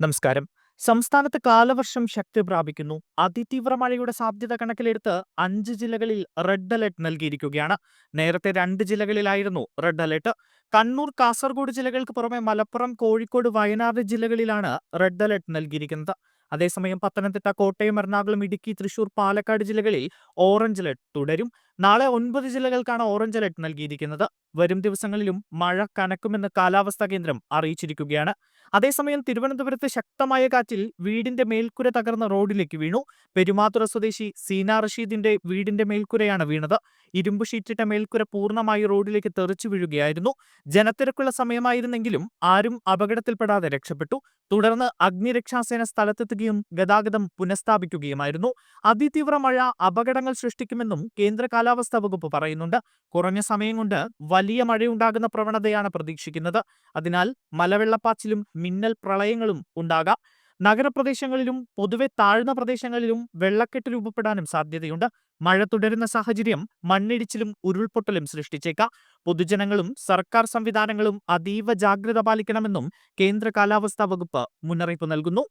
നമസ്കാരം. സംസ്ഥാനത്ത് കാലവർഷം ശക്തി പ്രാപിക്കുന്നു. അതിതീവ്ര മഴയുടെ സാധ്യത കണക്കിലെടുത്ത് അഞ്ച് ജില്ലകളിൽ റെഡ് അലർട്ട് നൽകിയിരിക്കുകയാണ്. നേരത്തെ രണ്ട് ജില്ലകളിലായിരുന്നു റെഡ് അലർട്ട്. കണ്ണൂർ കാസർഗോഡ് ജില്ലകൾക്ക് പുറമെ മലപ്പുറം കോഴിക്കോട് വയനാട് ജില്ലകളിലാണ് റെഡ് അലർട്ട് നൽകിയിരിക്കുന്നത്. അതേസമയം പത്തനംതിട്ട കോട്ടയം എറണാകുളം ഇടുക്കി തൃശൂർ പാലക്കാട് ജില്ലകളിൽ ഓറഞ്ച് അലർട്ട് തുടരും. നാളെ ഒൻപത് ജില്ലകൾക്കാണ് ഓറഞ്ച് അലർട്ട് നൽകിയിരിക്കുന്നത്. വരും ദിവസങ്ങളിലും മഴ കനക്കുമെന്ന് കാലാവസ്ഥാ കേന്ദ്രം അറിയിച്ചിരിക്കുകയാണ്. അതേസമയം തിരുവനന്തപുരത്ത് ശക്തമായ കാറ്റിൽ വീടിന്റെ മേൽക്കുര തകർന്ന റോഡിലേക്ക് വീണു. പെരുമാതുറ സ്വദേശി സീന റഷീദിന്റെ വീടിന്റെ മേൽക്കുരയാണ് വീണത്. ഇരുമ്പ് ഷീറ്റിട്ട മേൽക്കുര പൂർണമായി റോഡിലേക്ക് തെറിച്ചു വീഴുകയായിരുന്നു. ജനത്തിരക്കുള്ള സമയമായിരുന്നെങ്കിലും ആരും അപകടത്തിൽപ്പെടാതെ രക്ഷപ്പെട്ടു. തുടർന്ന് അഗ്നിരക്ഷാസേന സ്ഥലത്തെത്തുകയും ഗതാഗതം പുനഃസ്ഥാപിക്കുകയുമായിരുന്നു. അതിതീവ്ര മഴ അപകടങ്ങൾ സൃഷ്ടിക്കുമെന്നും കേന്ദ്ര കാലാവസ്ഥാ വകുപ്പ് പറയുന്നുണ്ട്. കുറഞ്ഞ സമയം കൊണ്ട് വലിയ മഴയുണ്ടാകുന്ന പ്രവണതയാണ് പ്രതീക്ഷിക്കുന്നത്. അതിനാൽ മലവെള്ളപ്പാച്ചിലും മിന്നൽ പ്രളയങ്ങളും ഉണ്ടാകാം. നഗരപ്രദേശങ്ങളിലും പൊതുവെ താഴ്ന്ന പ്രദേശങ്ങളിലും വെള്ളക്കെട്ട് രൂപപ്പെടാനും സാധ്യതയുണ്ട്. മഴ തുടരുന്ന സാഹചര്യം മണ്ണിടിച്ചിലും ഉരുൾപൊട്ടലും സൃഷ്ടിച്ചേക്കാം. പൊതുജനങ്ങളും സർക്കാർ സംവിധാനങ്ങളും അതീവ ജാഗ്രത പാലിക്കണമെന്നും കേന്ദ്ര കാലാവസ്ഥാ വകുപ്പ് മുന്നറിയിപ്പ് നൽകുന്നു.